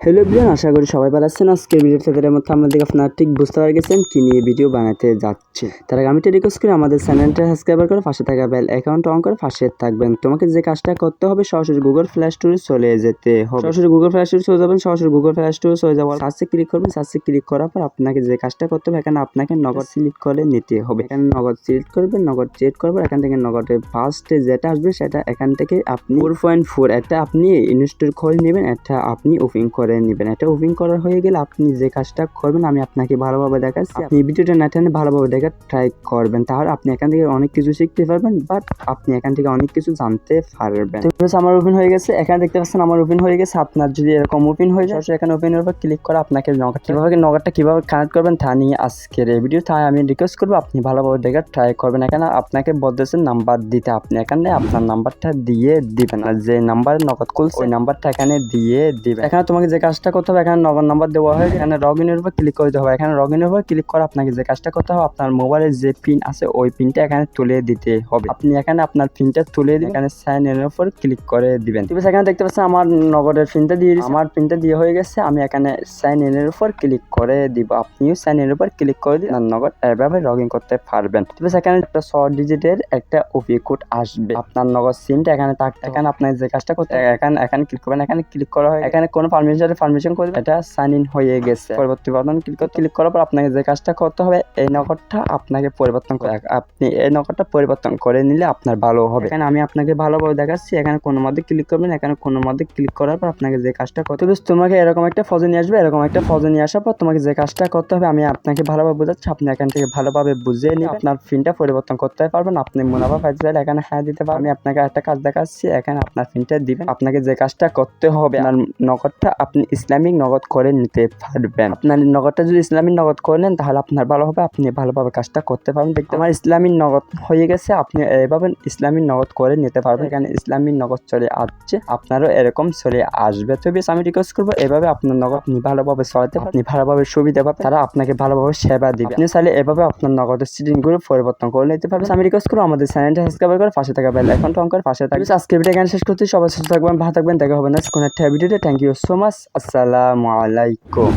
Hello Brian আশা করি সবাই ভালো আছেন। আজকের ভিডিও তাদের মধ্যে আমাদের আপনারা ঠিক বুঝতে পারে গেছেন কি নিয়ে ভিডিও বানাতে যাচ্ছে। তার আগে আমি তো রিকোয়েস্ট করি, আমাদের চ্যানেলটা সাবস্ক্রাইব করে পাশে থাকা বেল অ্যাকাউন্ট অন করে পাশে থাকবেন। তোমাকে যে কাজটা করতে হবে, সরাসরি গুগল ফ্ল্যাশ স্টোরে চলে যেতে হবে। সরাসরি গুগল প্লে স্টোরে চলে যাবেন, সরাসরি গুগল প্লে স্টোরে চলে যাওয়ার সার্চে ক্লিক করবেন। সার্চে ক্লিক করার পর আপনাকে যে কাজটা করতে হবে, এখানে আপনাকে নগদ সিলেক্ট করে নিতে হবে। এখানে নগদ সিলেক্ট করবেন, নগদ সিলেক্ট করবেন এখান থেকে নগদের ফার্স্টে যেটা আসবে, সেটা এখান থেকে আপনি ফোর পয়েন্ট ফোর একটা আপনি ইনস্টল করে নেবেন, একটা আপনি ওপেন করে নেবেন। এটা ওপেন করা হয়ে গেলে আপনি যে কাজটা করবেন, আমি আপনাকে ভালোভাবে দেখাচ্ছি। আপনি ভিডিওটা না টেনে ভালোভাবে দেখা ট্রাই করবেন। তাহলে আপনি এখান থেকে অনেক কিছু শিখতে পারবেন বাট আপনি এখান থেকে অনেক কিছু জানতে পারবেন। তো আমার ওপেন হয়ে গেছে। এখানে দেখতে পাচ্ছেন আমার ওপেন হয়ে গেছে। আপনার যদি এরকম ওপেন হয়ে যায় এখানে ওপেনের উপর ক্লিক করে আপনাকে নগদ কীভাবে নগদটা কীভাবে কানেক্ট করবেন তা নিয়ে আজকের এই ভিডিও তাই আমি রিকোয়েস্ট করব, আপনি ভালোভাবে দেখা ট্রাই করবেন। এখানে আপনাকে বলতেছেন নাম্বার দিতে। আপনি এখানে আপনার নাম্বারটা দিয়ে দিবেন। আর যে নাম্বারে নগদ খুলছে, ওই নাম্বারটা এখানে দিয়ে দিবেন। এখানে তোমাকে যে কাজটা করতে হবে, এখানে নগদ নাম্বার দেওয়া হয়, এখানে লগ ইনের উপর ক্লিক করতে হবে। এখানে লগ ইনের উপর ক্লিক করে আপনাকে যে কাজটা করতে হবে, আপনার মোবাইলের যে পিন আছে, ওই পিনটা এখানে তুলে দিতে হবে। আপনি এখানে আপনার পিনটা তুলে দিন এখানে সাইন এর উপর ক্লিক করে দিবেন। ঠিক এখানে দেখতে পাচ্ছেন আমার নগদের পিনটা দিয়ে। আমার পিনটা দিয়ে হয়ে গেছে, আমি এখানে সাইন ইন এর উপর ক্লিক করে দিব। আপনিও সাইন এর উপর ক্লিক করে দিন নগদ এভাবে লগ ইন করতে পারবেন। ঠিক আছে এখানে একটা শর্ট ডিজিটের একটা ওপি কোড আসবে। আপনার নগদ সিমটা এখানে থাকতে এখানে আপনার যে কাজটা করতে এখানে এখানে ক্লিক করবেন। এখানে ক্লিক করা হয়। এখানে কোনো পারমিশন পারমিশন করে এটা সাইন ইন হয়ে গেছে। পরবর্তী বাটন ক্লিক ক্লিক করার পর আপনাকে যে কাজটা করতে হবে এই নগদটা আপনাকে পরিবর্তন করে আপনি এই নগদটা পরিবর্তন করে নিলে আপনার ভালো হবে। এখানে আমি আপনাকে ভালোভাবে দেখাচ্ছি এখানে কোনো মধ্যে ক্লিক করবেন এখানে কোনো মধ্যে ক্লিক করার পর আপনাকে যে কাজটা করতে হবে তোমাকে এরকম একটা ফজে নিয়ে আসবে এরকম একটা ফজে নিয়ে আসার পর তোমাকে যে কাজটা করতে হবে আমি আপনাকে ভালোভাবে বোঝাচ্ছি আপনি এখান থেকে ভালোভাবে বুঝিয়ে নিয়ে আপনার ফিনটা পরিবর্তন করতে পারবেন আপনি মুনাফা পাইতে চাইলে এখানে হ্যাঁ দিতে পারবেন। আমি আপনাকে একটা কাজ দেখাচ্ছি এখানে আপনার ফিনটা দিবেন। আপনাকে যে কাজটা করতে হবে আপনার নগদটা আপনি ইসলামিক নগদ করে নিতে পারবেন। আপনার নগদটা যদি ইসলামিক নগদ করে নেন, তাহলে আপনার ভালো হবে, আপনি ভালোভাবে কাজটা করতে পারবেন। দেখতে আমার ইসলামিক নগদ হয়ে গেছে, আপনি এভাবে ইসলামিক নগদ করে নিতে পারবেন এখানে ইসলামিক নগদ চলে আসছে, আপনারও এরকম চলে আসবে। তো বেশ, আমি রিকোয়েস্ট করব, এভাবে আপনার নগদ আপনি ভালোভাবে চলাতে আপনি ভালোভাবে সুবিধা পাবেন, তারা আপনাকে ভালোভাবে সেবা দিবে। আপনি চাইলে এভাবে আপনার নগদের সিটিংগুলো পরিবর্তন করে নিতে পারবেন। আমি রিকোয়েস্ট করব, আমাদের চ্যানেলটা সাবস্ক্রাইব করে পাশে থাকা বেল আইকনটা অন করে পাশে থাকবে। আজকে ভিডিও এখানে শেষ করতে সবাই সুস্থ থাকবেন, ভালো থাকবেন, দেখা হবে না কোনো একটা ভিডিওতে থ্যাংক ইউ সো মাচ আসসালামু আলাইকুম।